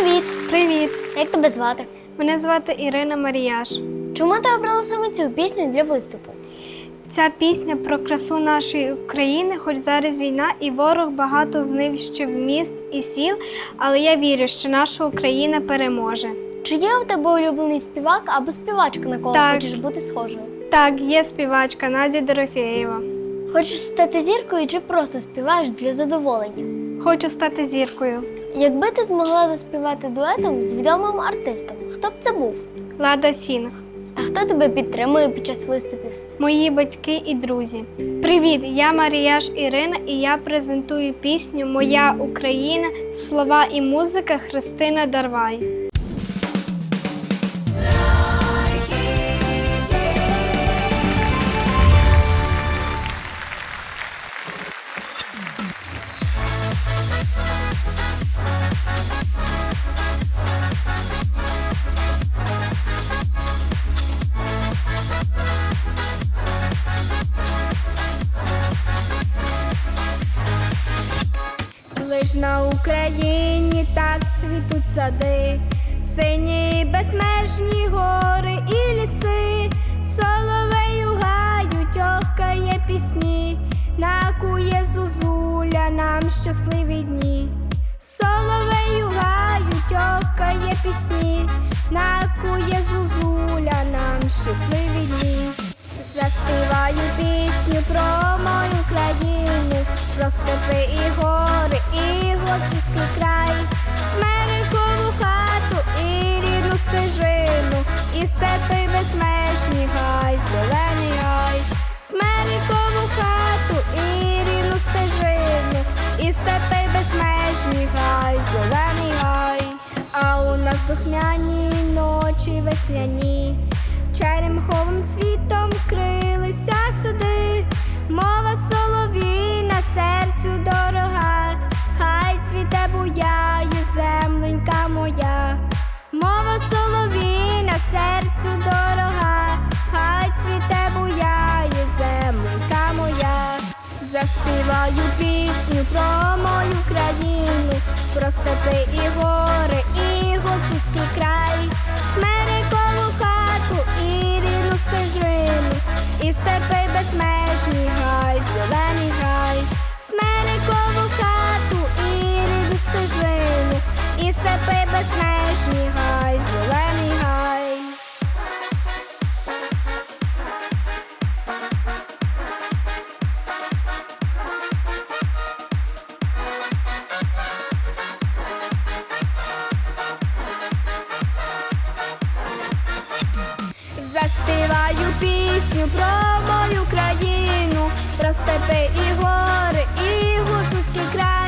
Привіт! Привіт! Як тебе звати? Мене звати Ірина Маріяш. Чому ти обрала саме цю пісню для виступу? Ця пісня про красу нашої України, хоч зараз війна і ворог багато знищив міст і сіл, але я вірю, що наша Україна переможе. Чи є у тебе улюблений співак або співачка, на кого Так. хочеш бути схожою? Так, є співачка Надя Дорофєєва. Хочеш стати зіркою чи просто співаєш для задоволення? Хочу стати зіркою. Якби ти змогла заспівати дуетом з відомим артистом, хто б це був? Лада Сінг. А хто тебе підтримує під час виступів? Мої батьки і друзі. Привіт! Я Маріяш Ірина і я презентую пісню Моя Україна, слова і музика Христина Дарвай. Лиш на Україні так цвітуть сади, сині безмежні гори і ліси, соловею гають, охкає пісні, накує зузуля нам щасливі дні. Пісні, накує зузуля нам щасливі дні. Заспіваю пісню про мою країну, про степи і гори, і гуцульський край, Смерикову хату і рідну стежину, і степи безмежні гай, зелений гай, Смерикову хату і рідну стежину, і степи безмежні гай, зелений ночі весняні. Черемховим цвітом крилися сади, мова соловіна, серцю дорога, хай цвіте буяє земленька моя, мова соловіна, серцю дорога, хай цвіте буяє земленька моя, заспіваю пісню про мою країну, про степи і гори, і гуцульський край, смерикову хату Заспіваю пісню про мою країну, про степи і гори, і гуцульський край,